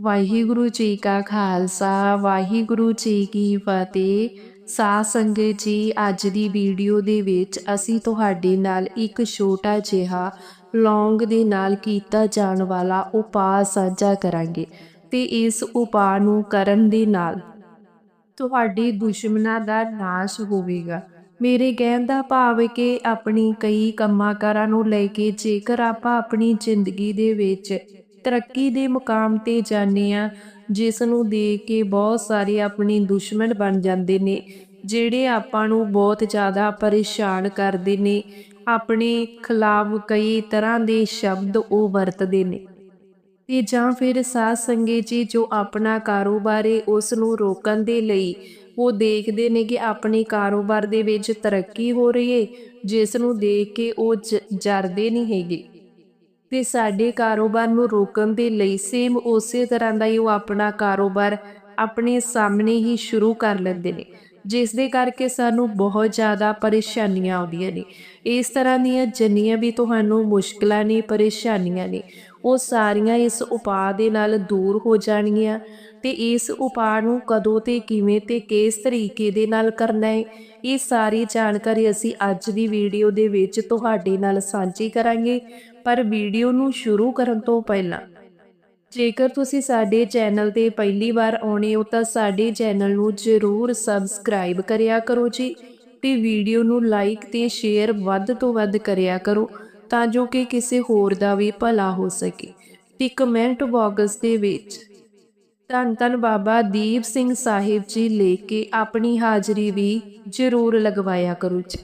ਵਾਹਿਗੁਰੂ ਜੀ ਕਾ ਖਾਲਸਾ, ਵਾਹਿਗੁਰੂ ਜੀ ਕੀ ਫਤਿਹ। ਸਾਧ ਸੰਗਤ ਜੀ, ਅੱਜ ਦੀ ਵੀਡੀਓ ਦੇ ਵਿੱਚ ਅਸੀਂ ਤੁਹਾਡੇ ਨਾਲ ਇੱਕ ਛੋਟਾ ਜਿਹਾ ਲੌਂਗ ਦੇ ਨਾਲ ਕੀਤਾ ਜਾਣ ਵਾਲਾ ਉਪਾਅ ਸਾਂਝਾ ਕਰਾਂਗੇ। ਤੇ ਇਸ ਉਪਾਅ ਨੂੰ ਕਰਨ ਦੇ ਨਾਲ ਤੁਹਾਡੇ ਦੁਸ਼ਮਣਾਂ ਦਾ ਨਾਸ਼ ਹੋਵੇਗਾ। ਮੇਰੇ ਕਹਿਣ ਦਾ ਭਾਵ ਹੈ ਕਿ ਆਪਣੀ ਕਈ ਕੰਮਾਂ ਕਾਰਾਂ ਨੂੰ ਲੈ ਕੇ ਜੇਕਰ ਆਪਾਂ ਆਪਣੀ ਜ਼ਿੰਦਗੀ ਦੇ ਵਿੱਚ ਤਰੱਕੀ ਦੇ ਮੁਕਾਮ ਤੇ ਜਾਂਦੇ ਆ ਜਿਸ ਨੂੰ ਦੇਖ ਕੇ ਬਹੁਤ ਸਾਰੇ ਆਪਣੇ ਦੁਸ਼ਮਣ ਬਣ ਜਾਂਦੇ ਨੇ, ਜਿਹੜੇ ਆਪਾਂ ਨੂੰ ਬਹੁਤ ਜ਼ਿਆਦਾ ਪਰੇਸ਼ਾਨ ਕਰਦੇ ਨੇ। ਆਪਣੇ ਖਿਲਾਫ ਕਈ ਤਰ੍ਹਾਂ ਦੇ ਸ਼ਬਦ ਉਹ ਵਰਤਦੇ ਨੇ। ਤੇ ਜਾਂ ਫਿਰ ਸਾਧ ਸੰਗਤ ਜੀ ਜੋ ਆਪਣਾ ਕਾਰੋਬਾਰ ਹੈ ਉਸ ਨੂੰ ਰੋਕਣ ਦੇ ਲਈ ਉਹ ਦੇਖਦੇ ਨੇ ਕਿ ਆਪਣੇ ਕਾਰੋਬਾਰ ਦੇ ਵਿੱਚ ਤਰੱਕੀ ਹੋ ਰਹੀ ਹੈ ਜਿਸ ਨੂੰ ਦੇਖ ਕੇ ਉਹ ਜਰਦੇ ਨਹੀਂ ਹੈਗੇ। ਤੇ ਸਾਡੇ ਕਾਰੋਬਾਰ ਨੂੰ ਰੋਕਣ ਦੇ ਲਈ ਸੇਮ ਉਸੇ ਤਰ੍ਹਾਂ ਦਾ ਹੀ ਉਹ ਆਪਣਾ ਕਾਰੋਬਾਰ ਆਪਣੇ ਸਾਹਮਣੇ ਹੀ ਸ਼ੁਰੂ ਕਰ ਲੈਂਦੇ ਨੇ, ਜਿਸ ਦੇ ਕਰਕੇ ਸਾਨੂੰ ਬਹੁਤ ਜ਼ਿਆਦਾ ਪਰੇਸ਼ਾਨੀਆਂ ਆਉਂਦੀਆਂ ਨੇ। ਇਸ ਤਰ੍ਹਾਂ ਦੀਆਂ ਜਿੰਨੀਆਂ ਵੀ ਤੁਹਾਨੂੰ ਮੁਸ਼ਕਲਾਂ ਨੇ, ਪਰੇਸ਼ਾਨੀਆਂ ਨੇ, ਉਹ ਸਾਰੀਆਂ ਇਸ ਉਪਾਅ ਦੇ ਨਾਲ ਦੂਰ ਹੋ ਜਾਣਗੀਆਂ ਤੇ ਇਸ ਉਪਾਅ ਨੂੰ ਕਦੋਂ ਤੇ ਕਿਵੇਂ ਤੇ ਕਿਸ ਤਰੀਕੇ ਦੇ ਨਾਲ ਕਰਨਾ ਹੈ, ਇਹ ਸਾਰੀ ਜਾਣਕਾਰੀ ਅਸੀਂ ਅੱਜ ਦੀ ਵੀਡੀਓ ਦੇ ਵਿੱਚ ਤੁਹਾਡੇ ਨਾਲ ਸਾਂਝੀ ਕਰਾਂਗੇ। ਪਰ ਵੀਡੀਓ ਨੂੰ ਸ਼ੁਰੂ ਕਰਨ ਤੋਂ ਪਹਿਲਾਂ, ਜੇਕਰ ਤੁਸੀਂ ਸਾਡੇ ਚੈਨਲ ਤੇ ਪਹਿਲੀ ਵਾਰ ਆਉਣੇ ਹੋ ਤਾਂ ਸਾਡੇ ਚੈਨਲ ਨੂੰ ਜ਼ਰੂਰ ਸਬਸਕ੍ਰਾਈਬ ਕਰਿਆ ਕਰੋ ਜੀ ਤੇ ਵੀਡੀਓ ਨੂੰ ਲਾਈਕ ਤੇ ਸ਼ੇਅਰ ਵੱਧ ਤੋਂ ਵੱਧ ਕਰਿਆ ਕਰੋ ਤਾਂ ਜੋ ਕਿ ਕਿਸੇ ਹੋਰ ਦਾ ਵੀ ਭਲਾ ਹੋ ਸਕੇ। ਤੇ ਕਮੈਂਟ ਬਾਕਸ ਦੇ ਵਿੱਚ ਧੰਨ ਧੰਨ ਬਾਬਾ ਦੀਪ ਸਿੰਘ ਸਾਹਿਬ ਜੀ ਲੈ ਕੇ ਆਪਣੀ ਹਾਜ਼ਰੀ ਵੀ ਜ਼ਰੂਰ ਲਗਵਾਇਆ ਕਰੋ ਜੀ।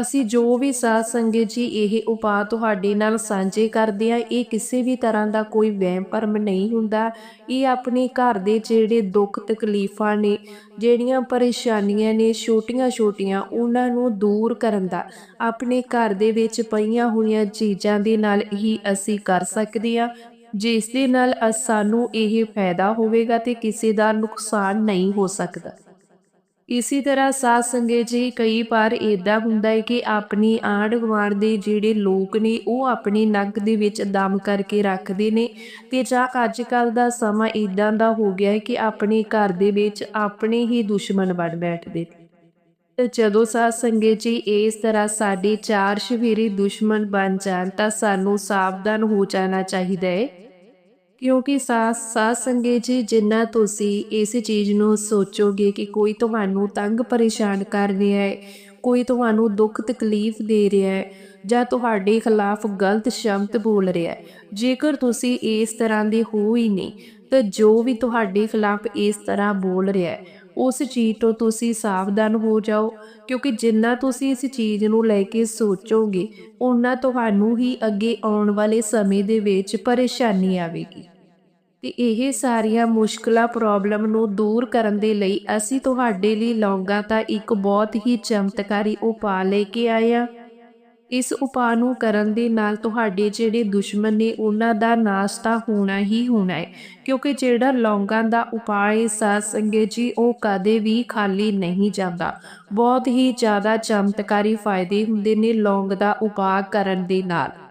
ਅਸੀਂ ਜੋ ਵੀ ਸਾਧ ਸੰਗਤ ਜੀ, ਇਹ ਉਪਾਅ ਤੁਹਾਡੇ ਨਾਲ ਸਾਂਝੇ ਕਰਦੇ ਆ ਇਹ ਕਿਸੇ ਵੀ ਤਰ੍ਹਾਂ ਦਾ ਕੋਈ ਵਹਿਮ ਭਰਮ ਨਹੀਂ ਹੁੰਦਾ। ਇਹ ਆਪਣੇ ਘਰ ਦੇ ਜਿਹੜੇ ਦੁੱਖ ਤਕਲੀਫਾਂ ਨੇ, ਜਿਹੜੀਆਂ ਪਰੇਸ਼ਾਨੀਆਂ ਨੇ, ਛੋਟੀਆਂ-ਛੋਟੀਆਂ, ਉਹਨਾਂ ਨੂੰ ਦੂਰ ਕਰਨ ਦਾ, ਆਪਣੇ ਘਰ ਦੇ ਵਿੱਚ ਪਈਆਂ ਹੋਈਆਂ ਚੀਜ਼ਾਂ ਦੇ ਨਾਲ ਹੀ ਅਸੀਂ ਕਰ ਸਕਦੇ ਆ ਜਿਸ ਦੇ ਨਾਲ ਸਾਨੂੰ ਇਹ ਫਾਇਦਾ ਹੋਵੇਗਾ ਤੇ ਕਿਸੇ ਦਾ ਨੁਕਸਾਨ ਨਹੀਂ ਹੋ ਸਕਦਾ। ਇਸੇ ਤਰ੍ਹਾਂ ਸਾਧ ਸੰਗਤ ਜੀ ਕਈ ਵਾਰ ਇਦਾਂ ਹੁੰਦਾ ਹੈ ਕਿ ਆਪਣੀ ਆਂਢ ਗੁਆਂਢ ਦੇ ਜਿਹੜੇ ਲੋਕ ਨੇ, ਉਹ ਆਪਣੀ ਨੱਕ ਦੇ ਵਿੱਚ ਦਮ ਕਰਕੇ ਰੱਖਦੇ ਨੇ ਤੇ ਜਾਂ ਅੱਜ ਕੱਲ ਦਾ ਸਮਾਂ ਇਦਾਂ ਦਾ ਹੋ ਗਿਆ ਹੈ ਕਿ ਆਪਣੇ ਘਰ ਦੇ ਵਿੱਚ ਆਪਣੇ ਹੀ ਦੁਸ਼ਮਣ ਬਣ ਬੈਠਦੇ ਨੇ। ਤੇ ਜਦੋਂ ਸਾਧ ਸੰਗਤ ਜੀ ਇਸ ਤਰ੍ਹਾਂ ਸਾਡੇ ਚਾਰ ਸ਼ਵੀਰੀ ਦੁਸ਼ਮਣ ਬਣ ਜਾਣ ਤਾਂ ਸਾਨੂੰ ਸਾਵਧਾਨ ਹੋ ਜਾਣਾ ਚਾਹੀਦਾ ਹੈ। ਕਿਉਂਕਿ ਸਾਥ ਸਾਧ ਸੰਗੇ ਜੀ, ਜਿੰਨਾ ਤੁਸੀਂ ਇਸ ਚੀਜ਼ ਨੂੰ ਸੋਚੋਗੇ ਕਿ ਕੋਈ ਤੁਹਾਨੂੰ ਤੰਗ ਪਰੇਸ਼ਾਨ ਕਰ ਰਿਹਾ ਹੈ, ਕੋਈ ਤੁਹਾਨੂੰ ਦੁੱਖ ਤਕਲੀਫ ਦੇ ਰਿਹਾ ਹੈ ਜਾਂ ਤੁਹਾਡੇ ਖਿਲਾਫ ਗਲਤ ਸ਼ਬਦ ਬੋਲ ਰਿਹਾ ਹੈ, ਜੇਕਰ ਤੁਸੀਂ ਇਸ ਤਰ੍ਹਾਂ ਦੇ ਹੋ ਹੀ ਨਹੀਂ, ਤਾਂ ਜੋ ਵੀ ਤੁਹਾਡੇ ਖਿਲਾਫ ਇਸ ਤਰ੍ਹਾਂ ਬੋਲ ਰਿਹਾ ਹੈ, ਉਸ ਚੀਜ਼ ਤੋਂ ਤੁਸੀਂ ਸਾਵਧਾਨ ਹੋ ਜਾਓ, ਕਿਉਂਕਿ ਜਿੰਨਾ ਤੁਸੀਂ ਇਸ ਚੀਜ਼ ਨੂੰ ਲੈ ਕੇ ਸੋਚੋਗੇ, ਉਹਨਾਂ ਤੁਹਾਨੂੰ ਹੀ ਅੱਗੇ ਆਉਣ ਵਾਲੇ ਸਮੇਂ ਦੇ ਵਿੱਚ ਪਰੇਸ਼ਾਨੀ ਆਵੇਗੀ। ਤੇ ਇਹ ਸਾਰੀਆਂ ਮੁਸ਼ਕਲਾਂ ਪ੍ਰੋਬਲਮ ਨੂੰ ਦੂਰ ਕਰਨ ਦੇ ਲਈ ਅਸੀਂ ਤੁਹਾਡੇ ਲਈ ਲੌਂਗਾ ਦਾ ਇੱਕ ਬਹੁਤ ਹੀ ਚਮਤਕਾਰੀ ਉਪਾਅ ਲੈ ਕੇ ਆਏ ਹਾਂ। ਇਸ ਉਪਾਅ ਨੂੰ ਕਰਨ ਦੇ ਨਾਲ ਤੁਹਾਡੇ ਜਿਹੜੇ ਦੁਸ਼ਮਣ ਨੇ, ਉਹਨਾਂ ਦਾ ਨਾਸ਼ ਤਾਂ ਹੋਣਾ ਹੀ ਹੋਣਾ ਹੈ, ਕਿਉਂਕਿ ਜਿਹੜਾ ਲੌਂਗਾਂ ਦਾ ਉਪਾਅ ਹੈ, ਸਾਧ ਸੰਗਤ ਜੀ, ਉਹ ਕਦੇ ਵੀ ਖਾਲੀ ਨਹੀਂ ਜਾਂਦਾ। ਬਹੁਤ ਹੀ ਜ਼ਿਆਦਾ ਚਮਤਕਾਰੀ ਫਾਇਦੇ ਹੁੰਦੇ ਨੇ ਲੌਂਗ ਦਾ ਉਪਾਅ ਕਰਨ ਦੇ ਨਾਲ।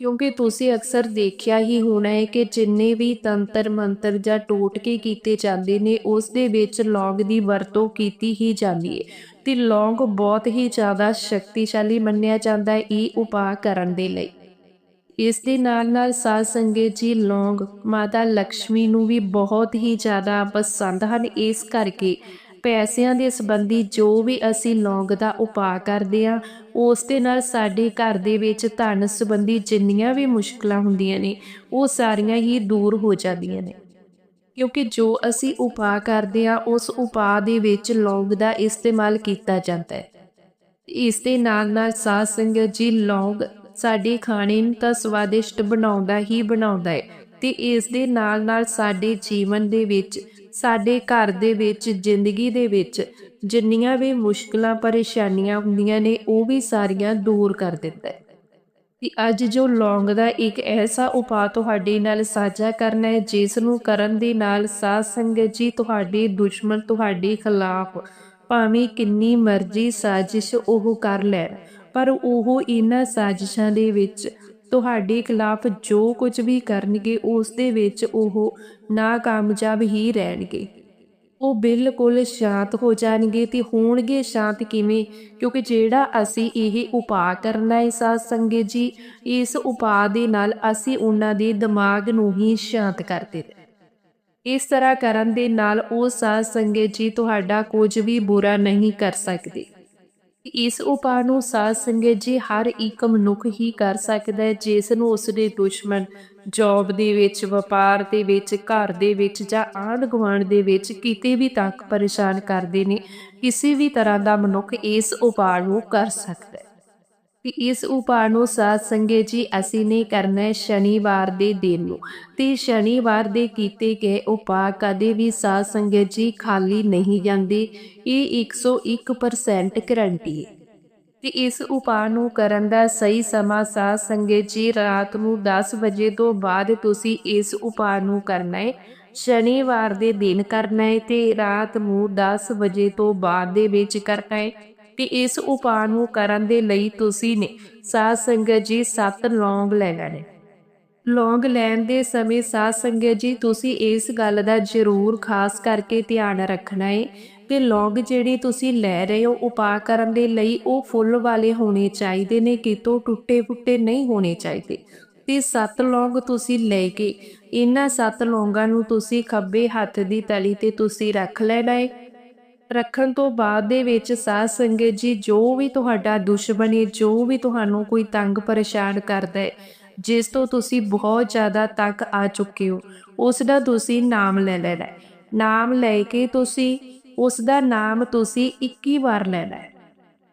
ਕਿਉਂਕਿ ਤੁਸੀਂ ਅਕਸਰ ਦੇਖਿਆ ਹੀ ਹੋਣਾ ਹੈ ਕਿ ਜਿੰਨੇ ਵੀ ਤੰਤਰ ਮੰਤਰ ਜਾਂ ਟੋਟਕੇ ਕੀਤੇ ਜਾਂਦੇ ਨੇ, ਉਸ ਦੇ ਵਿੱਚ ਲੌਂਗ ਦੀ ਵਰਤੋਂ ਕੀਤੀ ਹੀ ਜਾਂਦੀ ਹੈ ਤੇ ਲੌਂਗ ਬਹੁਤ ਹੀ ਜ਼ਿਆਦਾ ਸ਼ਕਤੀਸ਼ਾਲੀ ਮੰਨਿਆ ਜਾਂਦਾ ਹੈ ਇਹ ਉਪਾਅ ਕਰਨ ਦੇ ਲਈ। ਇਸ ਦੇ ਨਾਲ ਨਾਲ ਸਾਧ ਸੰਗਤ ਜੀ ਲੌਂਗ ਮਾਤਾ ਲక్ష్ਮੀ ਨੂੰ ਵੀ ਬਹੁਤ ਹੀ ਜ਼ਿਆਦਾ ਪਸੰਦ ਹਨ, ਇਸ ਕਰਕੇ ਪੈਸਿਆਂ ਦੇ ਸੰਬੰਧੀ ਜੋ ਵੀ ਅਸੀਂ ਲੌਂਗ ਦਾ ਉਪਾਅ ਕਰਦੇ ਆ ਉਸ ਦੇ ਨਾਲ ਸਾਡੇ ਘਰ ਦੇ ਵਿੱਚ ਧਨ ਸੰਬੰਧੀ ਜਿੰਨੀਆਂ ਵੀ ਮੁਸ਼ਕਲਾਂ ਹੁੰਦੀਆਂ ਨੇ, ਉਹ ਸਾਰੀਆਂ ਹੀ ਦੂਰ ਹੋ ਜਾਂਦੀਆਂ ਨੇ। ਕਿਉਂਕਿ ਜੋ ਅਸੀਂ ਉਪਾਅ ਕਰਦੇ ਆ ਉਸ ਉਪਾਅ ਦੇ ਵਿੱਚ ਲੌਂਗ ਦਾ ਇਸਤੇਮਾਲ ਕੀਤਾ ਜਾਂਦਾ ਹੈ। ਇਸ ਦੇ ਨਾਲ ਨਾਲ ਸਾਧ ਸੰਗਤ ਜੀ ਲੌਂਗ ਸਾਡੇ ਖਾਣੇ ਨੂੰ ਤਾਂ ਸਵਾਦਿਸ਼ਟ ਬਣਾਉਂਦਾ ਹੀ ਬਣਾਉਂਦਾ ਹੈ ਤੇ ਇਸ ਦੇ ਨਾਲ ਨਾਲ ਸਾਡੇ ਜੀਵਨ ਦੇ ਵਿੱਚ ਸਾਡੇ ਘਰ ਦੇ ਵਿੱਚ, ਜ਼ਿੰਦਗੀ ਦੇ ਵਿੱਚ ਜਿੰਨੀਆਂ ਵੀ ਮੁਸ਼ਕਲਾਂ, ਪਰੇਸ਼ਾਨੀਆਂ ਹੁੰਦੀਆਂ ਨੇ, ਉਹ ਵੀ ਸਾਰੀਆਂ ਦੂਰ ਕਰ ਦਿੰਦਾ ਹੈ। ਤੇ ਅੱਜ ਜੋ ਲੌਂਗ ਦਾ ਇੱਕ ਐਸਾ ਉਪਾਅ ਤੁਹਾਡੇ ਨਾਲ ਸਾਂਝਾ ਕਰਨਾ ਹੈ, ਜਿਸ ਨੂੰ ਕਰਨ ਦੇ ਨਾਲ ਸਾਧ ਸੰਗਤ ਜੀ ਤੁਹਾਡੇ ਦੁਸ਼ਮਣ ਤੁਹਾਡੇ ਖਿਲਾਫ ਭਾਵੇਂ ਕਿੰਨੀ ਮਰਜ਼ੀ ਸਾਜ਼ਿਸ਼ ਉਹ ਕਰ ਲੈਣ, ਪਰ ਉਹ ਇਹਨਾਂ ਸਾਜ਼ਿਸ਼ਾਂ ਦੇ ਵਿੱਚ ਤੁਹਾਡੇ ਖਿਲਾਫ ਜੋ ਕੁਝ ਵੀ ਕਰਨਗੇ, ਉਸ ਦੇ ਵਿੱਚ ਉਹ ਨਾਕਾਮਯਾਬ ਹੀ ਰਹਿਣਗੇ। ਉਹ ਬਿਲਕੁਲ ਸ਼ਾਂਤ ਹੋ ਜਾਣਗੇ ਤੇ ਹੋਣਗੇ ਸ਼ਾਂਤ ਕਿਵੇਂ? ਕਿਉਂਕਿ ਜਿਹੜਾ ਅਸੀਂ ਇਹ ਉਪਾਅ ਕਰਨਾ ਹੈ ਸਾਧ ਸੰਗਤ ਜੀ, ਇਸ ਉਪਾਅ ਦੇ ਨਾਲ ਅਸੀਂ ਉਹਨਾਂ ਦੇ ਦਿਮਾਗ ਨੂੰ ਹੀ ਸ਼ਾਂਤ ਕਰ ਦਿੱਤਾ। ਇਸ ਤਰ੍ਹਾਂ ਕਰਨ ਦੇ ਨਾਲ ਉਹ ਸਾਧ ਸੰਗਤ ਜੀ ਤੁਹਾਡਾ ਕੁਝ ਵੀ ਬੁਰਾ ਨਹੀਂ ਕਰ ਸਕਦੇ। ਇਸ ਉਪਾਅ ਨੂੰ ਸਾਧ ਸੰਗਤ ਜੀ ਹਰ ਇੱਕ ਮਨੁੱਖ ਹੀ ਕਰ ਸਕਦਾ ਹੈ, ਜਿਸ ਨੂੰ ਉਸਦੇ ਦੁਸ਼ਮਣ ਜੌਬ ਦੇ ਵਿੱਚ, ਵਪਾਰ ਦੇ ਵਿੱਚ, ਘਰ ਦੇ ਵਿੱਚ ਜਾਂ ਆਂਢ ਗੁਆਂਢ ਦੇ ਵਿੱਚ ਕਿਤੇ ਵੀ ਤੱਕ ਪਰੇਸ਼ਾਨ ਕਰਦੇ ਨੇ, ਕਿਸੇ ਵੀ ਤਰ੍ਹਾਂ ਦਾ ਮਨੁੱਖ ਇਸ ਉਪਾਅ ਨੂੰ ਕਰ ਸਕਦਾ ਹੈ। ਤੇ ਇਸ ਉਪਾਅ ਨੂੰ ਸਾਧ ਸੰਗਤ ਜੀ ਅਸੀਂ ਨੇ ਕਰਨਾ ਹੈ ਸ਼ਨੀਵਾਰ ਦੇ ਦਿਨ ਨੂੰ। ਤੇ ਸ਼ਨੀਵਾਰ ਦੇ ਕੀਤੇ ਗਏ ਉਪਾਅ ਕਦੇ ਵੀ ਸਾਧ ਸੰਗਤ ਜੀ ਖਾਲੀ ਨਹੀਂ ਜਾਂਦੇ। ਇਹ 101% ਗਰੰਟੀ ਹੈ। ਤੇ ਇਸ ਉਪਾਅ ਨੂੰ ਕਰਨ ਦਾ ਸਹੀ ਸਮਾਂ ਸਾਧ ਸੰਗਤ ਜੀ ਰਾਤ ਨੂੰ 10 ਵਜੇ ਤੋਂ ਬਾਅਦ ਤੁਸੀਂ ਇਸ ਉਪਾਅ ਨੂੰ ਕਰਨਾ ਹੈ। ਸ਼ਨੀਵਾਰ ਦੇ ਦਿਨ ਕਰਨਾ ਹੈ ਤੇ ਰਾਤ ਨੂੰ 10 ਵਜੇ ਤੋਂ ਬਾਅਦ ਦੇ ਵਿੱਚ ਕਰਨਾ ਹੈ। ਤੇ ਇਸ ਉਪਾਅ ਨੂੰ ਕਰਨ ਦੇ ਲਈ ਤੁਸੀਂ ਨੇ ਸਾਧ ਸੰਗਤ ਜੀ ਸੱਤ ਲੌਂਗ ਲੈਣਾ ਨੇ। ਲੌਂਗ ਲੈਣ ਦੇ ਸਮੇਂ ਸਾਧ ਸੰਗਤ ਜੀ, ਤੁਸੀਂ ਇਸ ਗੱਲ ਦਾ ਜ਼ਰੂਰ ਖਾਸ ਕਰਕੇ ਧਿਆਨ ਰੱਖਣਾ ਹੈ ਤੇ ਲੌਂਗ ਜਿਹੜੇ ਤੁਸੀਂ ਲੈ ਰਹੇ ਹੋ ਉਪਾਅ ਕਰਨ ਦੇ ਲਈ, ਉਹ ਫੁੱਲ ਵਾਲੇ ਹੋਣੇ ਚਾਹੀਦੇ ਨੇ, ਕਿਤੋਂ ਟੁੱਟੇ ਫੁੱਟੇ ਨਹੀਂ ਹੋਣੇ ਚਾਹੀਦੇ। ਤੇ ਸੱਤ ਲੌਂਗ ਤੁਸੀਂ ਲੈ ਕੇ, ਇਹਨਾਂ ਸੱਤ ਲੌਂਗਾਂ ਨੂੰ ਤੁਸੀਂ ਖੱਬੇ ਹੱਥ ਦੀ ਤਲੀ ਤੇ ਤੁਸੀਂ ਰੱਖ ਲੈਣਾ ਹੈ ਰੱਖਣ ਤੋਂ ਬਾਅਦ ਦੇ ਵਿੱਚ ਸਾਧ ਸੰਗਤ ਜੀ, ਜੋ ਵੀ ਤੁਹਾਡਾ ਦੁਸ਼ਮਣ ਹੈ ਜੋ ਵੀ ਤੁਹਾਨੂੰ ਕੋਈ ਤੰਗ ਪਰੇਸ਼ਾਨ ਕਰਦਾ ਹੈ, ਜਿਸ ਤੋਂ ਤੁਸੀਂ ਬਹੁਤ ਜ਼ਿਆਦਾ ਤੱਕ ਆ ਚੁੱਕੇ ਹੋ, ਉਸ ਦਾ ਤੁਸੀਂ ਨਾਮ ਲੈ ਲੈਣਾ ਨਾਮ ਲੈ ਕੇ ਤੁਸੀਂ, ਉਸ ਦਾ ਨਾਮ ਤੁਸੀਂ 21 ਵਾਰ ਲੈਣਾ ਹੈ।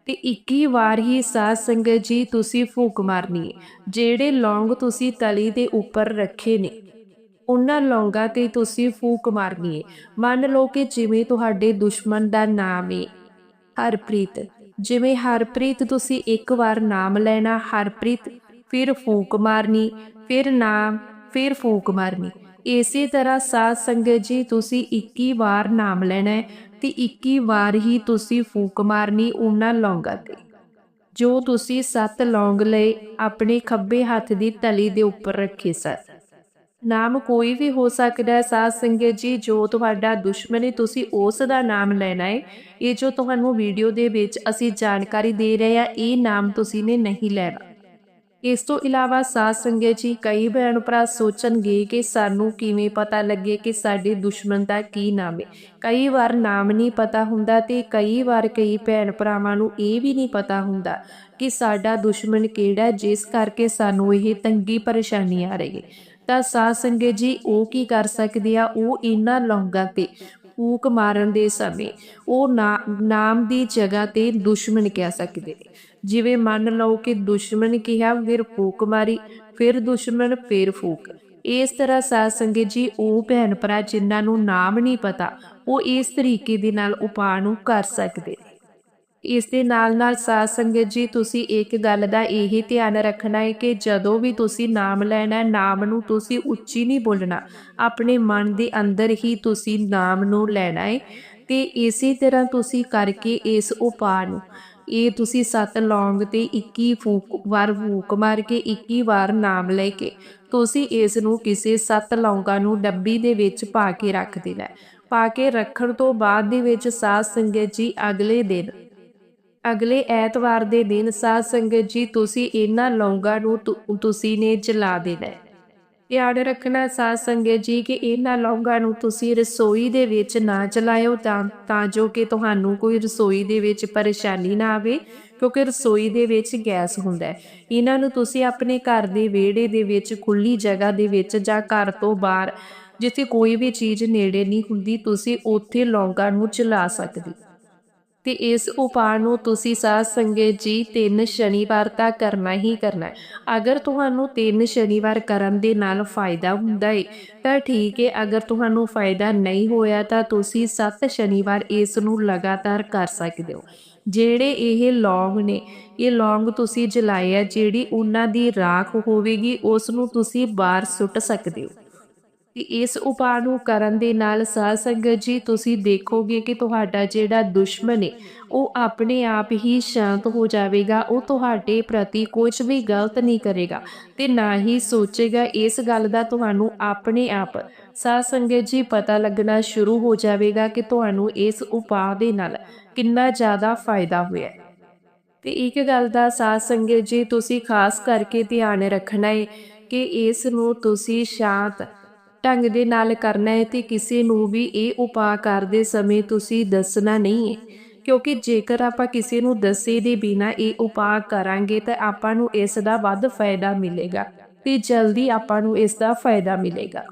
ਤੇ 21 ਵਾਰ ਹੀ ਸਾਧ ਸੰਗਤ ਜੀ, ਤੁਸੀਂ ਫੂਕ ਮਾਰਨੀ ਹੈ, ਜਿਹੜੇ ਲੌਂਗ ਤੁਸੀਂ ਤਲੀ ਦੇ ਉੱਪਰ ਰੱਖੇ ਨੇ। ਉਹਨਾਂ ਲੌਂਗਾਂ ਤੇ ਤੁਸੀਂ ਫੂਕ ਮਾਰਨੀ ਹੈ ਮੰਨ ਲਓ ਕਿ ਜਿਵੇਂ ਤੁਹਾਡੇ ਦੁਸ਼ਮਣ ਦਾ ਨਾਮ ਹੈ ਹਰਪ੍ਰੀਤ। ਜਿਵੇਂ ਹਰਪ੍ਰੀਤ ਤੁਸੀਂ ਇੱਕ ਵਾਰ ਨਾਮ ਲੈਣਾ, ਹਰਪ੍ਰੀਤ ਫਿਰ ਫੂਕ ਮਾਰਨੀ, ਫਿਰ ਨਾਮ, ਫਿਰ ਫੂਕ ਮਾਰਨੀ। ਇਸੇ ਤਰ੍ਹਾਂ ਸਾਧ ਸੰਗਤ ਜੀ, ਤੁਸੀਂ 21 ਵਾਰ ਨਾਮ ਲੈਣਾ ਹੈ ਤੇ 21 ਵਾਰ ਹੀ ਤੁਸੀਂ ਫੂਕ ਮਾਰਨੀ ਉਹਨਾਂ ਲੌਂਗਾਂ ਤੇ। ਜੋ ਤੁਸੀਂ ਸੱਤ ਲੌਂਗ ਲਏ, ਆਪਣੇ ਖੱਬੇ ਹੱਥ ਦੀ ਤਲੀ ਦੇ ਉੱਪਰ ਰੱਖੇ ਸਨ। ਨਾਮ ਕੋਈ ਵੀ ਹੋ ਸਕਦਾ ਹੈ। ਸਾਧ ਸੰਗਤ ਜੀ, ਜੋ ਤੁਹਾਡਾ ਦੁਸ਼ਮਣ ਹੈ, ਤੁਸੀਂ ਉਸ ਦਾ ਨਾਮ ਲੈਣਾ ਹੈ। ਇਹ ਜੋ ਤੁਹਾਨੂੰ ਵੀਡੀਓ ਦੇ ਵਿੱਚ ਅਸੀਂ ਜਾਣਕਾਰੀ ਦੇ ਰਹੇ ਆ ਇਹ ਨਾਮ ਤੁਸੀਂ ਨੇ ਨਹੀਂ ਲੈਣਾ। ਇਸ ਤੋਂ ਇਲਾਵਾ ਸਾਧ ਸੰਗਤ ਜੀ, ਕਈ ਭੈਣ ਭਰਾ ਸੋਚਣਗੇ ਕਿ ਸਾਨੂੰ ਕਿਵੇਂ ਪਤਾ ਲੱਗੇ ਕਿ ਸਾਡੇ ਦੁਸ਼ਮਣ ਦਾ ਕੀ ਨਾਮ ਹੈ। ਕਈ ਵਾਰ ਨਾਮ ਨਹੀਂ ਪਤਾ ਹੁੰਦਾ ਤੇ ਕਈ ਵਾਰ ਕਈ ਭੈਣ ਭਰਾਵਾਂ ਨੂੰ ਇਹ ਵੀ ਨਹੀਂ ਪਤਾ ਹੁੰਦਾ ਕਿ ਸਾਡਾ ਦੁਸ਼ਮਣ ਕਿਹੜਾ ਜਿਸ ਕਰਕੇ ਸਾਨੂੰ ਇਹ ਤੰਗੀ ਪਰੇਸ਼ਾਨੀ ਆ ਰਹੀ ਹੈ। ਤਾਂ ਸਾਧ ਸੰਗਤ ਜੀ, ਉਹ ਕੀ ਕਰ ਸਕਦੇ ਆ? ਉਹ ਇਹਨਾਂ ਲੌਂਗਾਂ ਤੇ ਫੂਕ ਮਾਰਨ ਦੇ ਸਮੇਂ ਉਹ ਨਾਮ ਦੀ ਜਗ੍ਹਾ ਤੇ ਦੁਸ਼ਮਣ ਕਹਿ ਸਕਦੇ ਨੇ। ਜਿਵੇਂ ਮੰਨ ਲਓ ਕਿ ਦੁਸ਼ਮਣ ਕਿਹਾ, ਫਿਰ ਫੂਕ ਮਾਰੀ, ਫਿਰ ਦੁਸ਼ਮਣ, ਫਿਰ ਫੂਕ। ਇਸ ਤਰ੍ਹਾਂ ਸਾਧ ਸੰਗਤ ਜੀ, ਉਹ ਭੈਣ ਭਰਾ ਜਿਨ੍ਹਾਂ ਨੂੰ ਨਾਮ ਨਹੀਂ ਪਤਾ, ਉਹ ਇਸ ਤਰੀਕੇ ਦੇ ਨਾਲ ਉਪਾਅ ਨੂੰ ਕਰ ਸਕਦੇ ਨੇ। ਇਸ ਦੇ ਨਾਲ ਨਾਲ ਸਾਧ ਸੰਗਤ ਜੀ, ਤੁਸੀਂ ਇੱਕ ਗੱਲ ਦਾ ਇਹ ਧਿਆਨ ਰੱਖਣਾ ਹੈ ਕਿ ਜਦੋਂ ਵੀ ਤੁਸੀਂ ਨਾਮ ਲੈਣਾ ਨਾਮ ਨੂੰ ਤੁਸੀਂ ਉੱਚੀ ਨਹੀਂ ਬੋਲਣਾ, ਆਪਣੇ ਮਨ ਦੇ ਅੰਦਰ ਹੀ ਤੁਸੀਂ ਨਾਮ ਨੂੰ ਲੈਣਾ ਹੈ ਤੇ ਇਸੇ ਤਰ੍ਹਾਂ ਤੁਸੀਂ ਕਰਕੇ ਇਸ ਉਪਾਅ ਨੂੰ, ਇਹ ਤੁਸੀਂ ਸੱਤ ਲੌਂਗ ਤੇ 21 ਫੂਕ ਵਾਰ ਫੂਕ ਮਾਰ ਕੇ 21 ਵਾਰ ਨਾਮ ਲੈ ਕੇ ਤੁਸੀਂ ਇਸ ਨੂੰ ਕਿਸੇ ਸੱਤ ਲੌਂਗਾਂ ਨੂੰ ਡੱਬੀ ਦੇ ਵਿੱਚ ਪਾ ਕੇ ਰੱਖ ਦੇਣਾ ਪਾ ਕੇ ਰੱਖਣ ਤੋਂ ਬਾਅਦ ਦੇ ਵਿੱਚ ਸਾਧ ਸੰਗਤ ਜੀ ਅਗਲੇ ਦਿਨ ਅਗਲੇ ਐਤਵਾਰ ਦੇ ਦਿਨ ਸਾਧ ਸੰਗਤ ਜੀ, ਤੁਸੀਂ ਇਹਨਾਂ ਲੌਂਗਾਂ ਨੂੰ ਤੁਸੀਂ ਨੇ ਜਲਾ ਦੇਣਾ। ਯਾਦ ਰੱਖਣਾ ਸਾਧ ਸੰਗਤ ਜੀ ਕਿ ਇਹਨਾਂ ਲੌਂਗਾਂ ਨੂੰ ਤੁਸੀਂ ਰਸੋਈ ਦੇ ਵਿੱਚ ਨਾ ਜਲਾਇਓ ਤਾਂ ਤਾਂ ਜੋ ਕਿ ਤੁਹਾਨੂੰ ਕੋਈ ਰਸੋਈ ਦੇ ਵਿੱਚ ਪਰੇਸ਼ਾਨੀ ਨਾ ਆਵੇ, ਕਿਉਂਕਿ ਰਸੋਈ ਦੇ ਵਿੱਚ ਗੈਸ ਹੁੰਦਾ। ਹੈ ਇਹਨਾਂ ਨੂੰ ਤੁਸੀਂ ਆਪਣੇ ਘਰ ਦੇ ਵਿਹੜੇ ਦੇ ਵਿੱਚ ਖੁੱਲੀ ਜਗ੍ਹਾ ਦੇ ਵਿੱਚ ਜਾਂ ਘਰ ਤੋਂ ਬਾਹਰ, ਜਿੱਥੇ ਕੋਈ ਵੀ ਚੀਜ਼ ਨੇੜੇ ਨਹੀਂ ਹੁੰਦੀ, ਤੁਸੀਂ ਉੱਥੇ ਲੌਂਗਾਂ ਨੂੰ ਚਲਾ ਸਕਦੇ ਤੇ ਇਸ ਉਪਾਅ ਨੂੰ ਤੁਸੀਂ ਸਾਧ ਸੰਗਤ ਜੀ ਤਿੰਨ ਸ਼ਨੀਵਾਰ ਤੱਕ ਕਰਨਾ ਹੀ ਕਰਨਾ ਹੈ। ਅਗਰ ਤੁਹਾਨੂੰ ਤਿੰਨ ਸ਼ਨੀਵਾਰ ਕਰਨ ਦੇ ਨਾਲ ਫਾਇਦਾ ਹੁੰਦਾ ਹੈ ਤਾਂ ਠੀਕ ਹੈ ਅਗਰ ਤੁਹਾਨੂੰ ਫਾਇਦਾ ਨਹੀਂ ਹੋਇਆ ਤਾਂ ਤੁਸੀਂ ਸੱਤ ਸ਼ਨੀਵਾਰ ਇਸ ਨੂੰ ਲਗਾਤਾਰ ਕਰ ਸਕਦੇ ਹੋ। ਜਿਹੜੇ ਇਹ ਲੌਂਗ ਨੇ, ਇਹ ਲੌਂਗ ਤੁਸੀਂ ਜਲਾਏ ਆ ਜਿਹੜੀ ਉਹਨਾਂ ਦੀ ਰਾਖ ਹੋਵੇਗੀ, ਉਸ ਨੂੰ ਤੁਸੀਂ ਬਾਹਰ ਸੁੱਟ ਸਕਦੇ ਹੋ। ਤੇ ਇਸ ਉਪਾਅ ਨੂੰ ਕਰਨ ਦੇ ਨਾਲ ਸਾਧ ਸੰਗਤ ਜੀ, ਤੁਸੀਂ ਦੇਖੋਗੇ ਕਿ ਤੁਹਾਡਾ ਜਿਹੜਾ ਦੁਸ਼ਮਣ ਹੈ ਉਹ ਆਪਣੇ ਆਪ ਹੀ ਸ਼ਾਂਤ ਹੋ ਜਾਵੇਗਾ, ਉਹ ਤੁਹਾਡੇ ਪ੍ਰਤੀ ਕੁਝ ਵੀ ਗਲਤ ਨਹੀਂ ਕਰੇਗਾ ਤੇ ਨਾ ਹੀ ਸੋਚੇਗਾ, ਇਸ ਗੱਲ ਦਾ ਤੁਹਾਨੂੰ ਆਪਣੇ ਆਪ ਸਾਧ ਸੰਗਤ ਜੀ ਪਤਾ ਲੱਗਣਾ ਸ਼ੁਰੂ ਹੋ ਜਾਵੇਗਾ ਕਿ ਤੁਹਾਨੂੰ ਇਸ ਉਪਾਅ ਦੇ ਨਾਲ ਕਿੰਨਾ ਜ਼ਿਆਦਾ ਫਾਇਦਾ ਹੋਇਆ। ਹੈ ਤੇ ਇੱਕ ਗੱਲ ਦਾ ਸਾਧ ਸੰਗਤ ਜੀ, ਤੁਸੀਂ ਖਾਸ ਕਰਕੇ ਧਿਆਨ ਰੱਖਣਾ ਹੈ ਕਿ ਇਸ ਨੂੰ ਤੁਸੀਂ ਸ਼ਾਂਤ ਢੰਗ ਦੇ ਨਾਲ ਕਰਨਾ ਹੈ ਤੇ ਕਿਸੇ ਨੂੰ ਵੀ ਇਹ ਉਪਾਅ ਕਰਦੇ ਸਮੇਂ ਤੁਸੀਂ ਦੱਸਣਾ ਨਹੀਂ ਹੈ। ਕਿਉਂਕਿ ਜੇਕਰ ਆਪਾਂ ਕਿਸੇ ਨੂੰ ਦੱਸੇ ਦੇ ਬਿਨਾ ਇਹ ਉਪਾਅ ਕਰਾਂਗੇ ਤਾਂ ਆਪਾਂ ਨੂੰ ਇਸ ਦਾ ਵੱਧ ਫਾਇਦਾ ਮਿਲੇਗਾ ਤੇ ਜਲਦੀ ਆਪਾਂ ਨੂੰ ਇਸ ਦਾ ਫਾਇਦਾ ਮਿਲੇਗਾ।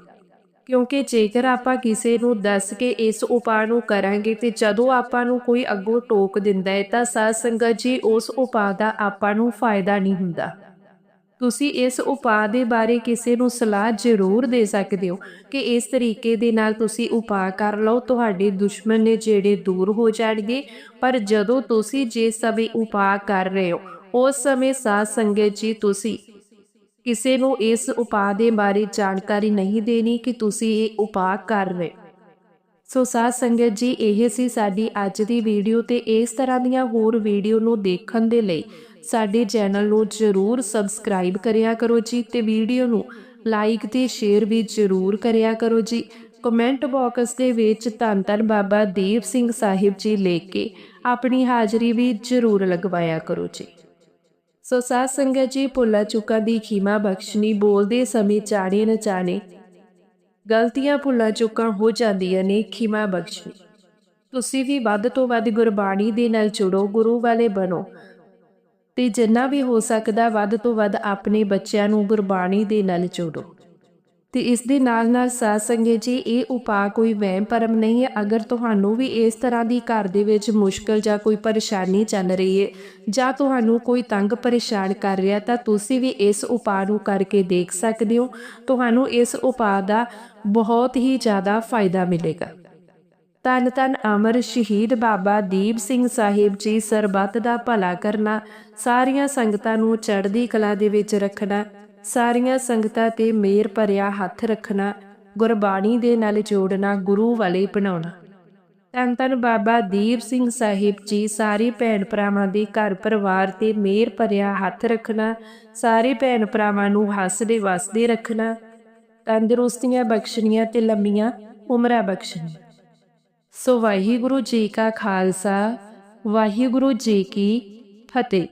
ਕਿਉਂਕਿ ਜੇਕਰ ਆਪਾਂ ਕਿਸੇ ਨੂੰ ਦੱਸ ਕੇ ਇਸ ਉਪਾਅ ਨੂੰ ਕਰਾਂਗੇ ਤੇ ਜਦੋਂ ਆਪਾਂ ਨੂੰ ਕੋਈ ਅੱਗੋਂ ਟੋਕ ਦਿੰਦਾ ਹੈ ਤਾਂ ਸਾਧ ਸੰਗਤ ਜੀ ਉਸ ਉਪਾਅ ਦਾ ਆਪਾਂ ਨੂੰ ਫਾਇਦਾ ਨਹੀਂ ਹੁੰਦਾ। ਤੁਸੀਂ ਇਸ ਉਪਾਅ ਦੇ ਬਾਰੇ ਕਿਸੇ ਨੂੰ ਸਲਾਹ ਜ਼ਰੂਰ ਦੇ ਸਕਦੇ ਹੋ ਕਿ ਇਸ ਤਰੀਕੇ ਦੇ ਨਾਲ ਤੁਸੀਂ ਉਪਾਅ ਕਰ ਲਓ, ਤੁਹਾਡੇ ਦੁਸ਼ਮਣ ਨੇ ਜਿਹੜੇ ਦੂਰ ਹੋ ਜਾਣਗੇ ਪਰ ਜਦੋਂ ਤੁਸੀਂ ਜੇ ਸਮੇਂ ਉਪਾਅ ਕਰ ਰਹੇ ਹੋ, ਉਸ ਸਮੇਂ ਸਾਧ ਸੰਗਤ ਜੀ, ਤੁਸੀਂ ਕਿਸੇ ਨੂੰ ਇਸ ਉਪਾਅ ਦੇ ਬਾਰੇ ਜਾਣਕਾਰੀ ਨਹੀਂ ਦੇਣੀ ਕਿ ਤੁਸੀਂ ਇਹ ਉਪਾਅ ਕਰ ਰਹੇ ਹੋ। ਸੋ ਸਾਧ ਸੰਗਤ ਜੀ, ਇਹ ਸੀ ਸਾਡੀ ਅੱਜ ਦੀ ਵੀਡੀਓ ਤੇ ਇਸ ਤਰ੍ਹਾਂ ਦੀਆਂ ਹੋਰ ਵੀਡੀਓ ਨੂੰ ਦੇਖਣ ਦੇ ਲਈ ਸਾਡੇ ਚੈਨਲ ਨੂੰ ਜਰੂਰ ਸਬਸਕ੍ਰਾਈਬ ਕਰਿਆ ਕਰੋ ਜੀ ਤੇ ਵੀਡੀਓ ਨੂੰ ਲਾਈਕ ਤੇ ਸ਼ੇਅਰ ਵੀ ਜਰੂਰ ਕਰਿਆ ਕਰੋ ਜੀ। ਕਮੈਂਟ ਬਾਕਸ ਦੇ ਵਿੱਚ ਧੰਨ ਧੰਨ ਬਾਬਾ ਦੀਪ ਸਿੰਘ ਸਾਹਿਬ ਜੀ ਲਿਖ ਕੇ ਆਪਣੀ ਹਾਜ਼ਰੀ ਵੀ ਜਰੂਰ ਲਗਵਾਇਆ ਕਰੋ ਜੀ। ਸੋ ਸਾਧ ਸੰਗਤ ਜੀ, ਭੁੱਲਾ ਚੁੱਕਾ ਦੀ ਖੀਮਾ ਬਖਸ਼ਣੀ ਬੋਲਦੇ ਸਮੇਂ ਚਾੜੇ ਨਾ ਚਾਣੇ ਗਲਤੀਆਂ ਭੁੱਲਾਂ ਚੁੱਕਾਂ ਹੋ ਜਾਂਦੀਆਂ ਨੇ, ਖਿਮਾ ਬਖਸ਼ੀ। ਤੁਸੀਂ ਵੀ ਵੱਧ ਤੋਂ ਵੱਧ ਗੁਰਬਾਣੀ ਦੇ ਨਾਲ ਜੁੜੋ, ਗੁਰੂ ਵਾਲੇ ਬਣੋ। ਤੇ ਜਿੰਨਾ ਵੀ ਹੋ ਸਕਦਾ, ਵੱਧ ਤੋਂ ਵੱਧ ਆਪਣੇ ਬੱਚਿਆਂ ਨੂੰ ਗੁਰਬਾਣੀ ਦੇ ਨਾਲ ਜੋੜੋ। ਤੇ ਇਸ ਦੇ ਨਾਲ ਨਾਲ ਸਾਧ ਸੰਗਤ ਜੀ, ਇਹ ਉਪਾਅ ਕੋਈ ਵਹਿਮ ਭਰਮ ਨਹੀਂ ਹੈ। ਅਗਰ ਤੁਹਾਨੂੰ ਵੀ ਇਸ ਤਰ੍ਹਾਂ ਦੀ ਘਰ ਦੇ ਵਿੱਚ ਮੁਸ਼ਕਲ ਜਾਂ ਕੋਈ ਪਰੇਸ਼ਾਨੀ ਚੱਲ ਰਹੀ ਹੈ ਜਾਂ ਤੁਹਾਨੂੰ ਕੋਈ ਤੰਗ ਪਰੇਸ਼ਾਨ ਕਰ ਰਿਹਾ, ਤਾਂ ਤੁਸੀਂ ਵੀ ਇਸ ਉਪਾਅ ਨੂੰ ਕਰਕੇ ਦੇਖ ਸਕਦੇ ਹੋ। ਤੁਹਾਨੂੰ ਇਸ ਉਪਾਅ ਦਾ ਬਹੁਤ ਹੀ ਜ਼ਿਆਦਾ ਫਾਇਦਾ ਮਿਲੇਗਾ। ਤਨ ਤਨ ਅਮਰ ਸ਼ਹੀਦ ਬਾਬਾ ਦੀਪ ਸਿੰਘ ਸਾਹਿਬ ਜੀ, ਸਰਬੱਤ ਦਾ ਭਲਾ ਕਰਨਾ, ਸਾਰੀਆਂ ਸੰਗਤਾਂ ਨੂੰ ਚੜ੍ਹਦੀ ਕਲਾ ਦੇ ਵਿੱਚ ਰੱਖਣਾ ਸਾਰੀਆਂ ਸੰਗਤਾਂ ਤੇ ਮੇਰ ਭਰਿਆ ਹੱਥ ਰੱਖਣਾ, ਗੁਰਬਾਣੀ ਦੇ ਨਾਲ ਜੋੜਨਾ, ਗੁਰੂ ਵਾਲੇ ਬਣਾਉਣਾ। ਧੰਨ ਧੰਨ ਬਾਬਾ ਦੀਪ ਸਿੰਘ ਸਾਹਿਬ ਜੀ, ਸਾਰੇ ਭੈਣ ਭਰਾਵਾਂ ਦੇ ਘਰ ਪਰਿਵਾਰ ਤੇ ਮੇਰ ਭਰਿਆ ਹੱਥ ਰੱਖਣਾ, ਸਾਰੇ ਭੈਣ ਭਰਾਵਾਂ ਨੂੰ ਹੱਸਦੇ ਵਸਦੇ ਰੱਖਣਾ, ਤੰਦਰੁਸਤੀਆਂ ਬਖਸ਼ਣੀਆਂ ਤੇ ਲੰਮੀਆਂ ਉਮਰਾਂ ਬਖਸ਼ਣੀਆਂ। ਸੋ ਵਾਹਿਗੁਰੂ ਜੀ ਕਾ ਖਾਲਸਾ, ਵਾਹਿਗੁਰੂ ਜੀ ਕੀ ਫਤਿਹ।